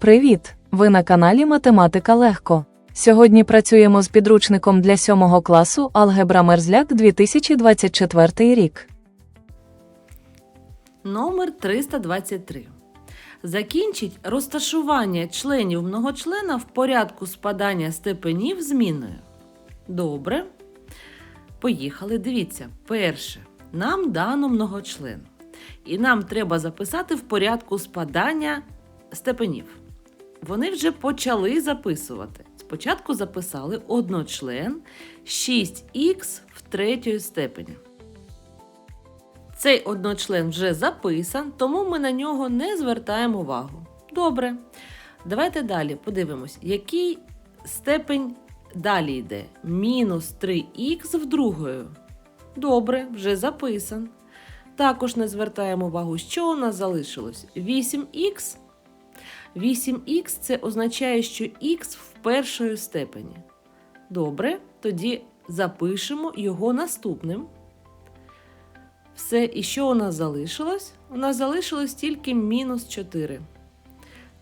Привіт! Ви на каналі Математика Легко. Сьогодні працюємо з підручником для 7 класу Алгебра Мерзляк 2024 рік. Номер 323. Закінчіть розташування членів многочлена в порядку спадання степенів зміною. Добре. Поїхали. Дивіться. Перше. Нам дано многочлен. І нам треба записати в порядку спадання степенів. Вони вже почали записувати. Спочатку записали одночлен 6х в третьої степені. Цей одночлен вже записан, тому ми на нього не звертаємо увагу. Добре. Давайте далі подивимось, який степень далі йде. Мінус 3х в другою. Добре, вже записан. Також не звертаємо увагу, що у нас залишилось. 8х. 8х це означає, що х в першої степені. Добре, тоді запишемо його наступним. Все, і що у нас залишилось? У нас залишилось тільки мінус 4.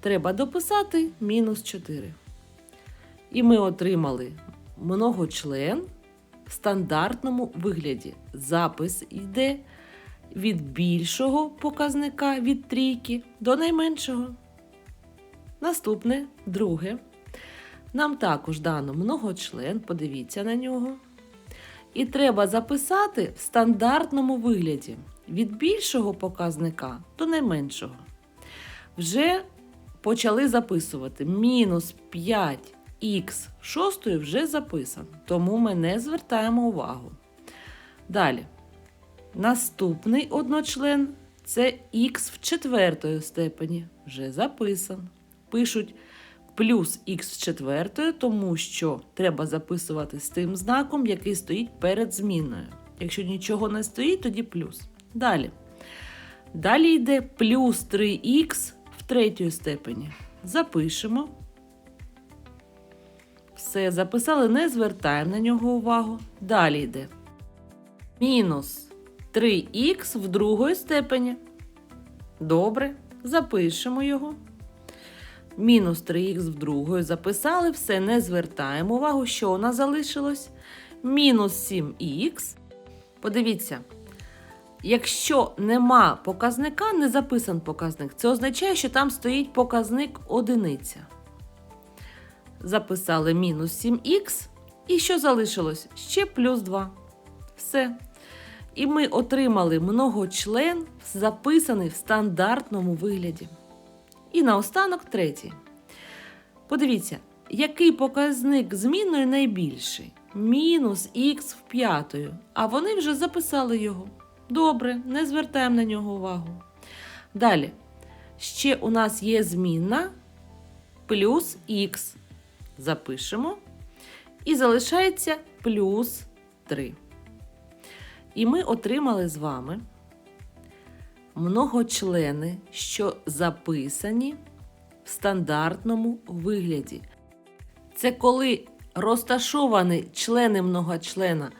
Треба дописати мінус 4. І ми отримали многочлен в стандартному вигляді. Запис йде від більшого показника від трійки до найменшого. Наступне, друге. Нам також дано многочлен, подивіться на нього. І треба записати в стандартному вигляді від більшого показника до найменшого. Вже почали записувати. Мінус 5х шостої вже записано, тому ми не звертаємо увагу. Далі. Наступний одночлен це х в четвертої степені. Вже записан. Пишуть плюс х в четвертої, тому що треба записувати з тим знаком, який стоїть перед зміною. Якщо нічого не стоїть, тоді плюс. Далі. Далі йде плюс 3х в третій степені. Запишемо. Все, записали, не звертаємо на нього увагу. Далі йде мінус 3х в другої степені. Добре, запишемо його. Мінус 3х в другої записали, все, не звертаємо увагу, що у нас залишилось. Мінус 7х. Подивіться, якщо нема показника, не записан показник, це означає, що там стоїть показник одиниця. Записали мінус 7х. І що залишилось? Ще плюс 2. Все. І ми отримали многочлен, записаний в стандартному вигляді. І наостанок третій. Подивіться, який показник зміною найбільший? Мінус х в п'ятою. А вони вже записали його. Добре, не звертаємо на нього увагу. Далі. Ще у нас є змінна плюс х. Запишемо. І залишається плюс 3. І ми отримали з вами многочлени, що записані в стандартному вигляді. Це коли розташовані члени многочлена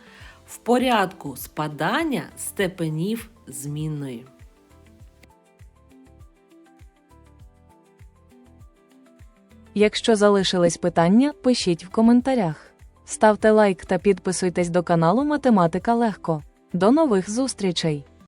в порядку спадання степенів змінної. Якщо залишились питання, пишіть в коментарях. Ставте лайк та підписуйтесь до каналу Математика Легко. До нових зустрічей!